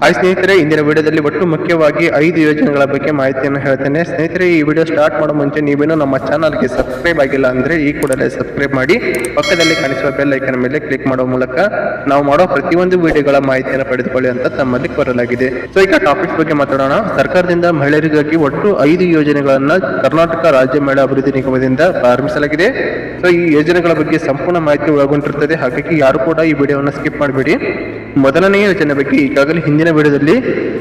Hi ಸ್ನೇಹಿತರೆ, ಇಂದಿನ ವಿಡಿಯೋದಲ್ಲಿ ಒಟ್ಟು ಮುಖ್ಯವಾಗಿ ಐದು ಯೋಜನೆಗಳ ಬಗ್ಗೆ ಮಾಹಿತಿಯನ್ನು ಹೇಳ್ತೇನೆ. ಸ್ನೇಹಿತರೆ, ಈ ವಿಡಿಯೋ ಸ್ಟಾರ್ಟ್ ಮಾಡೋ ಮುಂಚೆ ನೀವೇನು ನಮ್ಮ ಚಾನಲ್ಗೆ ಸಬ್ಸ್ಕ್ರೈಬ್ ಆಗಿಲ್ಲ ಅಂದ್ರೆ ಈ ಕೂಡಲೇ ಸಬ್ಸ್ಕ್ರೈಬ್ ಮಾಡಿ, ಪಕ್ಕದಲ್ಲಿ ಕಾಣಿಸುವ ಬೆಲ್ ಐಕನ್ ಮೇಲೆ ಕ್ಲಿಕ್ ಮಾಡೋ ಮೂಲಕ ನಾವು ಮಾಡೋ ಪ್ರತಿಯೊಂದು ವಿಡಿಯೋಗಳ ಮಾಹಿತಿಯನ್ನು ಪಡೆದುಕೊಳ್ಳಿ ಅಂತ ತಮ್ಮಲ್ಲಿ ಕೋರಲಾಗಿದೆ. ಸೊ ಈಗ ಟಾಪಿಕ್ಸ್ ಬಗ್ಗೆ ಮಾತಾಡೋಣ. ಸರ್ಕಾರದಿಂದ ಮಹಿಳೆಯರಿಗಾಗಿ ಒಟ್ಟು ಐದು ಯೋಜನೆಗಳನ್ನು ಕರ್ನಾಟಕ ರಾಜ್ಯ ಮಹಿಳಾ ಅಭಿವೃದ್ಧಿ ನಿಗಮದಿಂದ ಪ್ರಾರಂಭಿಸಲಾಗಿದೆ. ಸೊ ಈ ಯೋಜನೆಗಳ ಬಗ್ಗೆ ಸಂಪೂರ್ಣ ಮಾಹಿತಿ ಒಳಗೊಂಡಿರುತ್ತದೆ. ಹಾಗಾಗಿ ಯಾರು ಕೂಡ ಈ ವಿಡಿಯೋವನ್ನು ಸ್ಕಿಪ್ ಮಾಡಬೇಡಿ. ಮೊದಲನೇ ರಚನೆ ಬಗ್ಗೆ ಈಗಾಗಲೇ ಹಿಂದಿನ ವಿಡಿಯೋದಲ್ಲಿ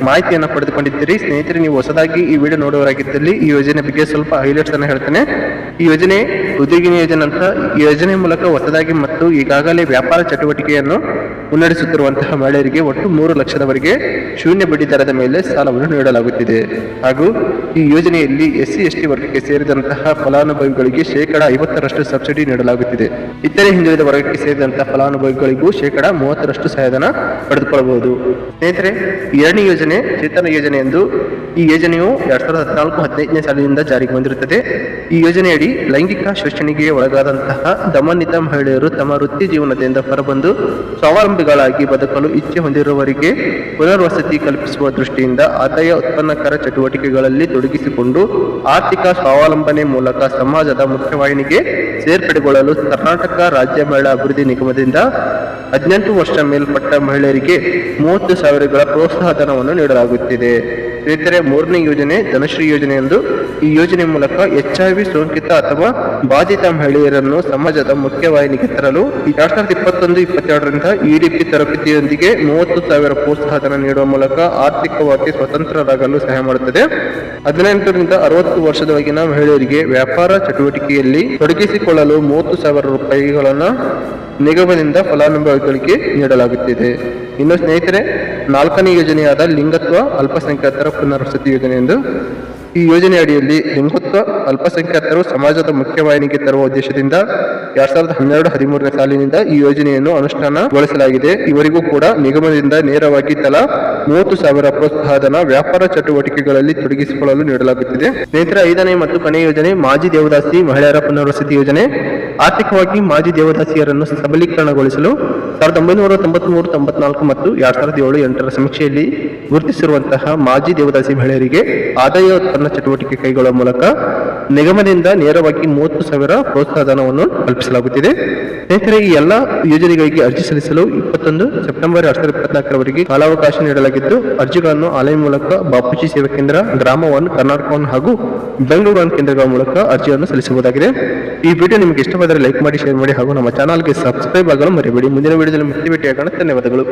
ಮಾಹಿತಿಯನ್ನು ಪಡೆದುಕೊಂಡಿದ್ದೀರಿ. ಸ್ನೇಹಿತರೆ, ನೀವು ಹೊಸದಾಗಿ ಈ ವಿಡಿಯೋ ನೋಡುವರಾಗಿದ್ದಲ್ಲಿ ಈ ಯೋಜನೆ ಬಗ್ಗೆ ಸ್ವಲ್ಪ ಹೈಲೈಟ್ಸ್ ಅನ್ನು ಹೇಳ್ತೇನೆ. ಈ ಯೋಜನೆ ಉದ್ಯೋಗಿನಿ ಯೋಜನೆ ಅಂತ ಯೋಜನೆ ಮೂಲಕ ಹೊಸದಾಗಿ ಮತ್ತು ಈಗಾಗಲೇ ವ್ಯಾಪಾರ ಚಟುವಟಿಕೆಯನ್ನು ಮುನ್ನಡೆಸುತ್ತಿರುವಂತಹ ಮಹಿಳೆಯರಿಗೆ ಒಟ್ಟು ಮೂರು ಲಕ್ಷದವರೆಗೆ ಶೂನ್ಯ ಬಡ್ಡಿ ದರದ ಮೇಲೆ ಸಾಲವನ್ನು ನೀಡಲಾಗುತ್ತಿದೆ. ಹಾಗೂ ಈ ಯೋಜನೆಯಲ್ಲಿ ಎಸ್ಸಿ, ಎಸ್ಟಿ ವರ್ಗಕ್ಕೆ ಸೇರಿದಂತಹ ಫಲಾನುಭವಿಗಳಿಗೆ ಶೇಕಡ ಐವತ್ತರಷ್ಟು ಸಬ್ಸಿಡಿ ನೀಡಲಾಗುತ್ತಿದೆ. ಇತರೆ ಹಿಂದುಳಿದ ವರ್ಗಕ್ಕೆ ಸೇರಿದಂತಹ ಫಲಾನುಭವಿಗಳಿಗೂ ಶೇಕಡ ಮೂವತ್ತರಷ್ಟು ಸಹಾಯಧನ ಪಡೆದುಕೊಳ್ಳಬಹುದು. ಸ್ನೇಹಿತರೆ ಎರಡನೇ ಯೋಜನೆ ಚೇತನ ಯೋಜನೆ ಎಂದು ಈ ಯೋಜನೆಯು ಎರಡ್ ಸಾವಿರದ ಹದಿನಾಲ್ಕು, ಹದಿನೈದನೇ ಸಾಲಿನಿಂದ ಜಾರಿಗೆ ಬಂದಿರುತ್ತದೆ. ಈ ಯೋಜನೆಯಡಿ ಲೈಂಗಿಕ ಶೋಷಣೆಗೆ ಒಳಗಾದಂತಹ ದಮನಿತ ಮಹಿಳೆಯರು ತಮ್ಮ ವೃತ್ತಿ ಜೀವನದಿಂದ ಹೊರಬಂದು ಸ್ವಾವಲಂಬಿಗಳಾಗಿ ಬದುಕಲು ಇಚ್ಛೆ ಹೊಂದಿರುವವರಿಗೆ ಪುನರ್ವಸತಿ ಕಲ್ಪಿಸುವ ದೃಷ್ಟಿಯಿಂದ ಆದಾಯ ಉತ್ಪನ್ನಕರ ಚಟುವಟಿಕೆಗಳಲ್ಲಿ ತೊಡಗಿಸಿಕೊಂಡು ಆರ್ಥಿಕ ಸ್ವಾವಲಂಬನೆ ಮೂಲಕ ಸಮಾಜದ ಮುಖ್ಯವಾಹಿನಿಗೆ ಸೇರ್ಪಡೆಗೊಳ್ಳಲು ಕರ್ನಾಟಕ ರಾಜ್ಯ ಮಹಿಳಾ ಅಭಿವೃದ್ಧಿ ನಿಗಮದಿಂದ ಹದಿನೆಂಟು ವರ್ಷ ಮೇಲ್ಪಟ್ಟ ಮಹಿಳೆಯರಿಗೆ ಮೂವತ್ತು ಸಾವಿರಗಳ ಪ್ರೋತ್ಸಾಹ ಧನವನ್ನು ನೀಡಲಾಗುತ್ತಿದೆ. ಸ್ನೇಹಿತರೆ, ಮೂರನೇ ಯೋಜನೆ, ಧನಶ್ರೀ ಯೋಜನೆ ಎಂದು ಈ ಯೋಜನೆ ಮೂಲಕ ಎಚ್ ಐ ವಿ ಸೋಂಕಿತ ಅಥವಾ ಬಾಧಿತ ಮಹಿಳೆಯರನ್ನು ಸಮಾಜದ ಮುಖ್ಯವಾಹಿನಿಗೆ ತರಲು ಎರಡ್ ಸಾವಿರದ ಇಪ್ಪತ್ತೊಂದು, ಇಪ್ಪತ್ತೆರಡರಿಂದ ಇಡಿಪಿ ತರಬೇತಿಯೊಂದಿಗೆ ಮೂವತ್ತು ಸಾವಿರ ಪ್ರೋತ್ಸಾಹಧನ ನೀಡುವ ಮೂಲಕ ಆರ್ಥಿಕವಾಗಿ ಸ್ವತಂತ್ರರಾಗಲು ಸಹಾಯ ಮಾಡುತ್ತದೆ. ಹದಿನೆಂಟರಿಂದ ಅರವತ್ತು ವರ್ಷದೊಳಗಿನ ಮಹಿಳೆಯರಿಗೆ ವ್ಯಾಪಾರ ಚಟುವಟಿಕೆಯಲ್ಲಿ ತೊಡಗಿಸಿಕೊಳ್ಳಲು ಮೂವತ್ತು ಸಾವಿರ ರೂಪಾಯಿಗಳನ್ನು ನಿಗಮದಿಂದ ಫಲಾನುಭವಿಗಳಿಗೆ ನೀಡಲಾಗುತ್ತಿದೆ. ಇನ್ನು ಸ್ನೇಹಿತರೆ, ನಾಲ್ಕನೇ ಯೋಜನೆಯಾದ ಲಿಂಗತ್ವ ಅಲ್ಪಸಂಖ್ಯಾತರ ಪುನರ್ವಸತಿ ಯೋಜನೆ ಎಂದು ಈ ಯೋಜನೆ ಅಡಿಯಲ್ಲಿ ಲಿಂಗತ್ವ ಅಲ್ಪಸಂಖ್ಯಾತರು ಸಮಾಜದ ಮುಖ್ಯವಾಹಿನಿಗೆ ತರುವ ಉದ್ದೇಶದಿಂದ ಎರಡ್ ಸಾವಿರದ ಹನ್ನೆರಡು ಹದಿಮೂರನೇ ಸಾಲಿನಿಂದ ಈ ಯೋಜನೆಯನ್ನು ಅನುಷ್ಠಾನಗೊಳಿಸಲಾಗಿದೆ. ಇವರಿಗೂ ಕೂಡ ನಿಗಮದಿಂದ ನೇರವಾಗಿ ತಲಾ ಮೂವತ್ತು ಸಾವಿರ ಪ್ರೋತ್ಸಾಹಧನ ವ್ಯಾಪಾರ ಚಟುವಟಿಕೆಗಳಲ್ಲಿ ತೊಡಗಿಸಿಕೊಳ್ಳಲು ನೀಡಲಾಗುತ್ತಿದೆ. ಸ್ನೇಹಿತರ, ಐದನೇ ಮತ್ತು ಕೊನೆಯ ಯೋಜನೆ ಮಾಜಿ ದೇವದಾಸಿ ಮಹಿಳೆಯರ ಪುನರ್ವಸತಿ ಯೋಜನೆ. ಆರ್ಥಿಕವಾಗಿ ಮಾಜಿ ದೇವದಾಸಿಯರನ್ನು ಸಬಲೀಕರಣಗೊಳಿಸಲು ಸಾವಿರದ ಒಂಬೈನೂರ ತೊಂಬತ್ಮೂರು, ತೊಂಬತ್ನಾಲ್ಕು ಮತ್ತು ಎರಡ್ ಸಾವಿರದ ಏಳು, ಎಂಟರ ಸಮೀಕ್ಷೆಯಲ್ಲಿ ಗುರುತಿಸಿರುವಂತಹ ಮಾಜಿ ದೇವದಾಸಿ ಮಹಿಳೆಯರಿಗೆ ಆದಾಯ ಉತ್ಪನ್ನ ಚಟುವಟಿಕೆ ಕೈಗೊಳ್ಳುವ ಮೂಲಕ ನಿಗಮದಿಂದ ನೇರವಾಗಿ ಮೂವತ್ತು ಸಾವಿರ ಪ್ರೋತ್ಸಾಹಧನವನ್ನು ಕಲ್ಪಿಸಲಾಗುತ್ತಿದೆ. ಸ್ನೇಹಿತರೆ, ಈ ಎಲ್ಲ ಯೋಜನೆಗಳಿಗೆ ಅರ್ಜಿ ಸಲ್ಲಿಸಲು ಇಪ್ಪತ್ತೊಂದು ಸೆಪ್ಟೆಂಬರ್ ಎರಡ್ ಸಾವಿರದ ಇಪ್ಪತ್ನಾಲ್ಕರವರೆಗೆ ಕಾಲಾವಕಾಶ ನೀಡಲಾಗಿದ್ದು, ಅರ್ಜಿಗಳನ್ನು ಆನ್ಲೈನ್ ಮೂಲಕ ಬಾಪೂಜಿ ಸೇವಾ ಕೇಂದ್ರ, ಗ್ರಾಮ ಒನ್, ಕರ್ನಾಟಕ ಒನ್ ಹಾಗೂ ಬೆಂಗಳೂರು ಒನ್ ಕೇಂದ್ರಗಳ ಮೂಲಕ ಅರ್ಜಿಯನ್ನು ಸಲ್ಲಿಸಬಹುದಾಗಿದೆ. ಈ ವಿಡಿಯೋ ನಿಮಗೆ ಇಷ್ಟವಾದರೆ ಲೈಕ್ ಮಾಡಿ, ಶೇರ್ ಮಾಡಿ ಹಾಗೂ ನಮ್ಮ ಚಾನಲ್ಗೆ ಸಬ್ಸ್ಕ್ರೈಬ್ ಆಗಲು ಮರಿಬೇಡಿ. ಮುಂದಿನ ವಿಡಿಯೋದಲ್ಲಿ ಮತ್ತೆ ಭೇಟಿಯಾಗೋಣ. ಧನ್ಯವಾದಗಳು.